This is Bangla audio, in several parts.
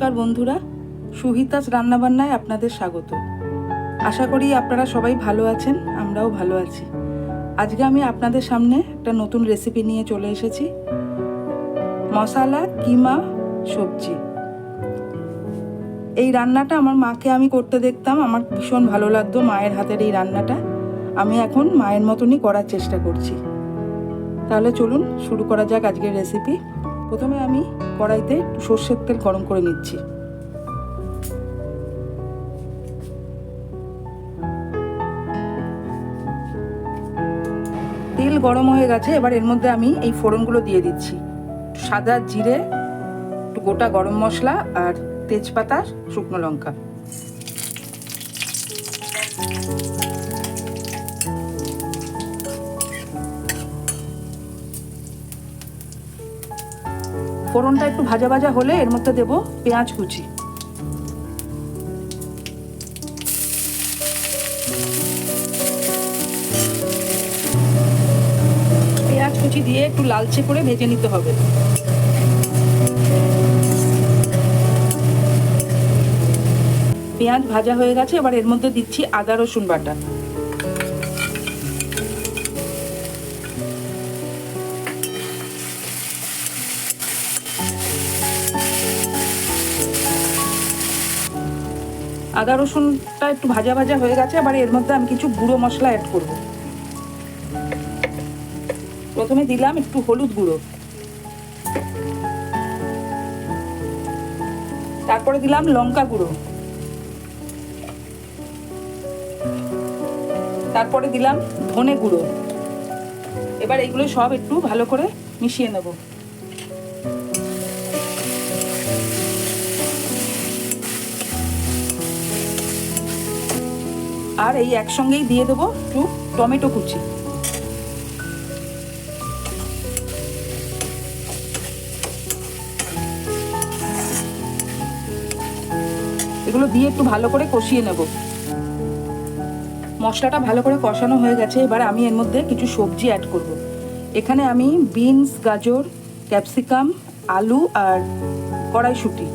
নমস্কার বন্ধুরা, সুহিতাস রান্নাবান্নায় আপনাদের স্বাগত। আশা করি আপনারা সবাই ভালো আছেন, আমরাও ভালো আছি। আজকে আমি আপনাদের সামনে একটা নতুন রেসিপি নিয়ে চলে এসেছি। মশালা, কিমা, সবজি। এই রান্নাটা আমার মাকে আমি করতে দেখতাম, আমার ভীষণ ভালো লাগতো মায়ের হাতের এই রান্নাটা। আমি এখন মায়ের মতনই করার চেষ্টা করছি। তাহলে চলুন শুরু করা যাক আজকের রেসিপি প্রথমে আমি কড়াইতে সর্ষের তেল গরম করে নিচ্ছি। তেল গরম হয়ে গেছে, এবার এর মধ্যে আমি এই ফোড়নগুলো দিয়ে দিচ্ছি। সাদা জিরে, একটু গোটা গরম মশলা আর তেজপাতা শুকনো লঙ্কা। ফোড়নটা একটু ভাজা ভাজা হলে এর মধ্যে দেব পেঁয়াজ কুচি। পেঁয়াজ কুচি দিয়ে একটু লালচে করে ভেজে নিতে হবে। পেঁয়াজ ভাজা হয়ে গেছে, এবার এর মধ্যে দিচ্ছি আদা রসুন বাটা। আদা রসুনটা একটু ভাজা ভাজা হয়ে গেছে, এবার এর মধ্যে আমি কিছু গুঁড়ো মশলা অ্যাড করব। প্রথমে দিলাম একটু হলুদ গুঁড়ো। তারপরে দিলাম লঙ্কা গুঁড়ো। তারপরে দিলাম ধনে গুঁড়ো। এবার এগুলো সব একটু ভালো করে মিশিয়ে নেব। আর এই একসঙ্গেই দিয়ে দেবো একটু টমেটো কুচি। এগুলো দিয়ে একটু ভালো করে কষিয়ে নেব। মশলাটা ভালো করে কষানো হয়ে গেছে, এবার আমি এর মধ্যে কিছু সবজি অ্যাড করব। এখানে আমি বিনস, গাজর, ক্যাপসিকাম, আলু আর কড়াইশুঁটি।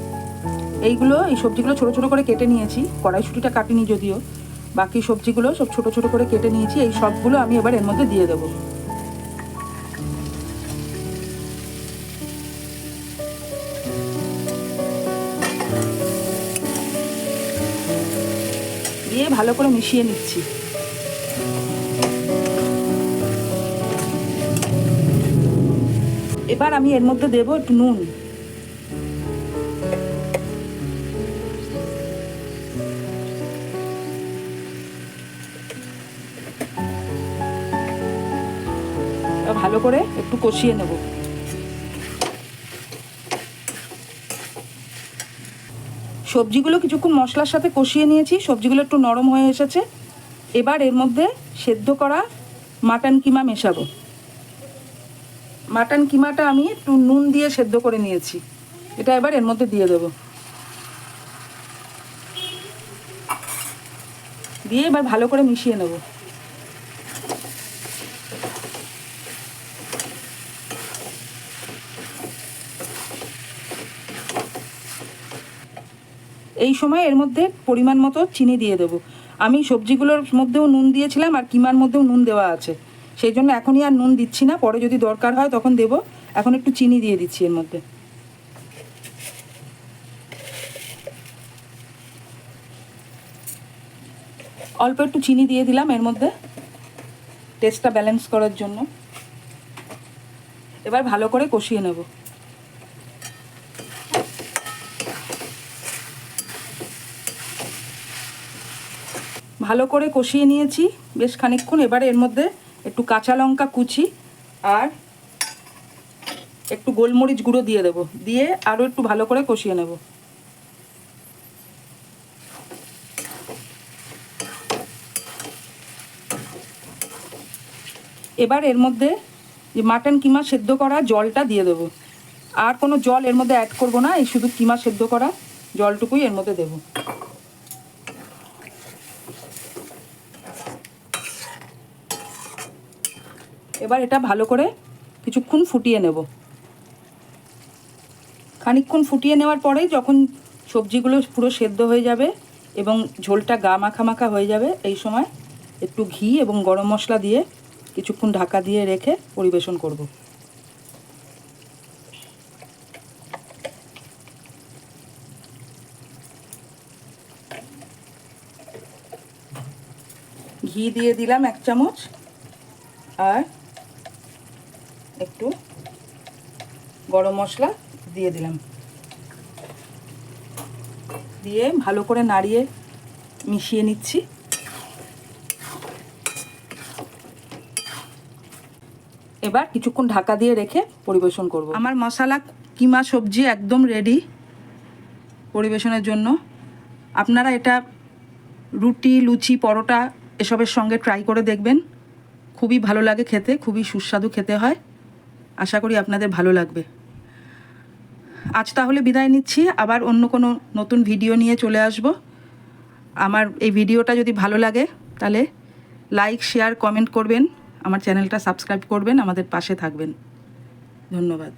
এইগুলো, এই সবজিগুলো ছোটো ছোটো করে কেটে নিয়েছি, কড়াইশুঁটিটা কাটিনি যদিও। বাকি সবজিগুলো সব ছোট ছোট করে কেটে নিয়েছি, এই সবগুলো আমি এবার এর মধ্যে দিয়ে দেবো। দিয়ে ভালো করে মিশিয়ে নিচ্ছি। এবার আমি এর মধ্যে দেবো একটু নুন। ভালো করে একটু কষিয়ে নেব। সবজিগুলো কিছুক্ষণ মশলার সাথে কষিয়ে নিয়েছি, সবজিগুলো একটু নরম হয়ে এসেছে। এবার এর মধ্যে সেদ্ধ করা মাটন কিমা মেশাবো। মাটন কিমাটা আমি একটু নুন দিয়ে সেদ্ধ করে নিয়েছি। এটা এবার এর মধ্যে দিয়ে দেবো। দিয়ে এবার ভালো করে মিশিয়ে নেব। এই সময় এর মধ্যে পরিমাণ মতো চিনি দিয়ে দেবো। আমি সবজিগুলোর মধ্যেও নুন দিয়েছিলাম আর কিমার মধ্যেও নুন দেওয়া আছে। সেই জন্য এখনই আর নুন দিচ্ছি না, পরে যদি দরকার হয় তখন দেব। এখন একটু চিনি দিয়ে দিচ্ছি এর মধ্যে। অল্প একটু চিনি দিয়ে দিলাম এর মধ্যে টেস্টটা ব্যালেন্স করার জন্য। এবার ভালো করে কষিয়ে নেব। ভালো করে কষিয়ে নিয়েছি বেশ খানিক্ষণ এবার এর মধ্যে একটু কাঁচা লঙ্কা কুচি আর একটু গোলমরিচ গুঁড়ো দিয়ে দেবো। দিয়ে আরও একটু ভালো করে কষিয়ে নেব। এবার এর মধ্যে যে মাটন কিমা সেদ্ধ করা জলটা দিয়ে দেবো। আর কোনো জল এর মধ্যে অ্যাড করব না, এই শুধু কিমা সেদ্ধ করা জলটুকুই এর মধ্যে দেবো। এবার এটা ভালো করে কিছুক্ষণ ফুটিয়ে নেব। খানিকক্ষণ ফুটিয়ে নেওয়ার পরে যখন সবজিগুলো পুরো সেদ্ধ হয়ে যাবে এবং ঝোলটা গা মাখা মাখা হয়ে যাবে, এই সময় একটু ঘি এবং গরম মশলা দিয়ে কিছুক্ষণ ঢাকা দিয়ে রেখে পরিবেশন করব। ঘি দিয়ে দিলাম এক চামচ আর একটু গরম মশলা দিয়ে দিলাম। দিয়ে ভালো করে নাড়িয়ে মিশিয়ে নিচ্ছি। এবার কিছুক্ষণ ঢাকা দিয়ে রেখে পরিবেশন করব। আমার মশলা, কিমা সবজি একদম রেডি পরিবেশনের জন্য। আপনারা এটা রুটি, লুচি, পরোটা এসবের সঙ্গে ট্রাই করে দেখবেন। খুবই ভালো লাগে খেতে, খুবই সুস্বাদু খেতে হয়। আশা করি আপনাদের ভালো লাগবে। আজ তাহলে বিদায় নিচ্ছি, আবার অন্য কোনো নতুন ভিডিও নিয়ে চলে আসব। আমার এই ভিডিওটা যদি ভালো লাগে, তাহলে লাইক, শেয়ার, কমেন্ট করবেন, আমার চ্যানেলটা সাবস্ক্রাইব করবেন, আমাদের পাশে থাকবেন। ধন্যবাদ।